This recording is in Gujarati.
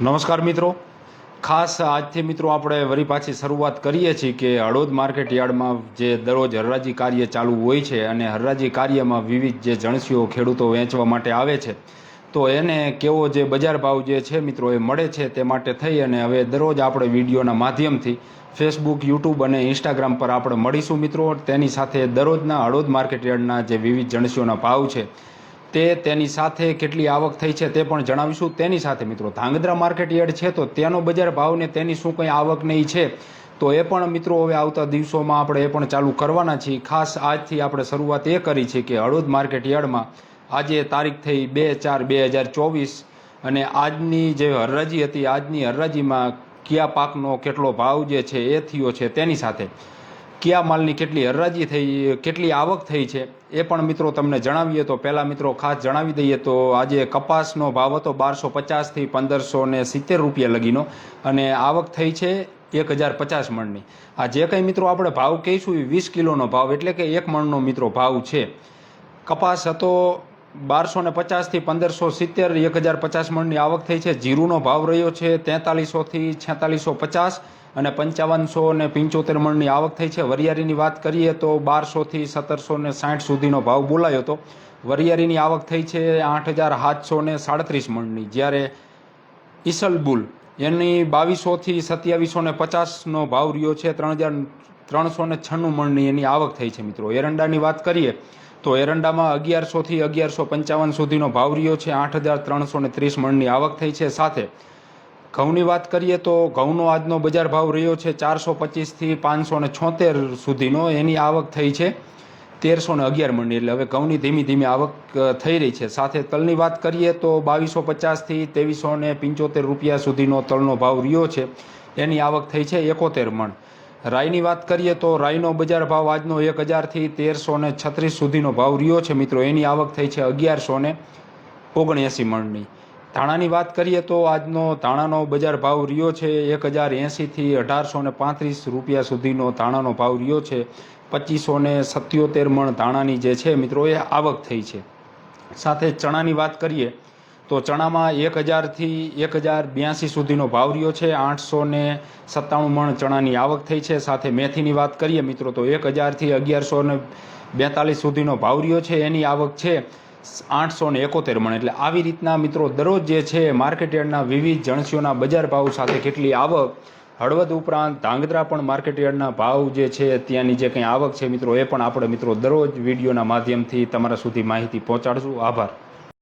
નમસ્કાર મિત્રો. ખાસ આજથી મિત્રો આપણે વરી પાછી શરૂઆત કરીએ છીએ કે હળોદ માર્કેટ યાર્ડમાં જે દરરોજ હરરાજી કાર્ય ચાલુ હોય છે અને હરરાજી કાર્યમાં વિવિધ જે જણસીઓ ખેડૂતો વેચવા માટે આવે છે, તો એને કેવો જે બજાર ભાવ જે છે મિત્રો એ મળે છે તે માટે થઈ અને હવે દરરોજ આપણે વિડીયોના માધ્યમથી ફેસબુક, યુટ્યુબ અને ઇન્સ્ટાગ્રામ પર આપણે મળીશું મિત્રો. તેની સાથે દરરોજના હળોદ માર્કેટ યાર્ડના જે વિવિધ જણસીઓના ભાવ છે તે તેની સાથે કેટલી આવક થઈ છે તે પણ જણાવીશું. તેની સાથે મિત્રો ધાંગધ્રા માર્કેટ યાર્ડ છે તો તેનો બજાર ભાવ ને તેની શું કંઈ આવક નહીં છે તો એ પણ મિત્રો હવે આવતા દિવસોમાં આપણે એ પણ ચાલુ કરવાના છીએ. ખાસ આજથી આપણે શરૂઆત એ કરી છે કે હળવદ માર્કેટ યાર્ડમાં આજે તારીખ થઈ બે ચાર બે હજાર ચોવીસ અને આજની જે હરરાજી હતી, આજની હરરાજીમાં કયા પાકનો કેટલો ભાવ જે છે એ થયો છે તેની સાથે કયા માલની કેટલી હરરાજી થઈ, કેટલી આવક થઈ છે, એ પણ મિત્રો તમને જણાવીએ. તો પહેલાં મિત્રો ખાસ જણાવી દઈએ તો આજે કપાસનો ભાવ હતો બારસો પચાસથી પંદરસો ને સિત્તેર રૂપિયા લગીનો અને આવક થઈ છે એક હજાર પચાસ મણની. આ જે કંઈ મિત્રો આપણે ભાવ કહીશું એ વીસ કિલોનો ભાવ એટલે કે એક મણનો મિત્રો ભાવ છે. કપાસ હતો બારસો ને પચાસથી પંદરસો સિત્તેર, એક હજાર પચાસ મણની આવક થઈ છે. જીરુનો ભાવ રહ્યો છે તેતાલીસોથી છેતાલીસો પચાસ અને પંચાવનસો ને પંચોતેર મણની આવક થઈ છે. વરિયાળીની વાત કરીએ તો બારસોથી સત્તરસો ને સાઠ સુધીનો ભાવ બોલાયો હતો. વરિયાળીની આવક થઈ છે આઠ હજાર સાતસો ને સાડત્રીસ મણની. જ્યારે ઈસલબુલ એની બાવીસોથી સત્યાવીસો ને પચાસનો ભાવ રહ્યો છે ત્રણ હજાર ત્રણસો ને છન્નું મણની એની આવક થઈ છે મિત્રો. એરંડાની વાત કરીએ તો એરંડામાં અગિયારસોથી અગિયારસો પંચાવન સુધીનો ભાવ રહ્યો છે. આઠ હજાર ત્રણસો ને ત્રીસ મણની આવક થઈ છે. સાથે ઘઉંની વાત કરીએ તો ઘઉંનો આજનો બજાર ભાવ રહ્યો છે ચારસો પચીસથી પાંચસો ને છોતેર સુધીનો. એની આવક થઈ છે તેરસો ને અગિયાર મણની. એટલે હવે ઘઉંની ધીમી ધીમી આવક થઈ રહી છે. સાથે તલની વાત કરીએ તો બાવીસો પચાસથી ત્રેવીસો ને પંચોતેર રૂપિયા સુધીનો તલનો ભાવ રહ્યો છે. એની આવક થઈ છે એકોતેર મણ. રાઈની વાત કરીએ તો રાઈનો બજાર ભાવ આજનો એક હજારથી તેરસો ને છત્રીસ સુધીનો ભાવ રહ્યો છે. મિત્રો, એની આવક થઈ છે અગિયારસો ને ઓગણએંસી મણની. ધાણાની વાત કરીએ તો આજનો ધાણાનો બજાર ભાવ રહ્યો છે એક હજાર એંસીથી અઢારસો ને પાંત્રીસ રૂપિયા સુધીનો ધાણાનો ભાવ રહ્યો છે. પચીસો ને સત્યોતેર મણ ધાણાની જે છે, મિત્રો, એ આવક થઈ છે. સાથે ચણાની વાત કરીએ તો ચણામાં એક હજારથી એક હજાર બ્યાસી સુધીનો ભાવ રહ્યો છે. આઠસો ને સત્તાણું મણ ચણાની આવક થઈ છે. સાથે મેથીની વાત કરીએ મિત્રો, તો એક હજારથી અગિયારસો ને બેતાલીસ સુધીનો ભાવ રહ્યો છે. એની આવક છે આઠસો ને એકોતેર મણ. એટલે આવી રીતના મિત્રો, દરરોજ જે છે માર્કેટ યાર્ડના વિવિધ જણસીઓના બજાર ભાવ સાથે કેટલી આવક? હળવદ ઉપરાંત ધાંગધ્રા પણ માર્કેટ યાર્ડના ભાવ જે છે ત્યાંની જે કંઈ આવક છે મિત્રો, એ પણ આપણે મિત્રો દરરોજ વિડીયોના માધ્યમથી તમારા સુધી માહિતી પહોંચાડશું. આભાર.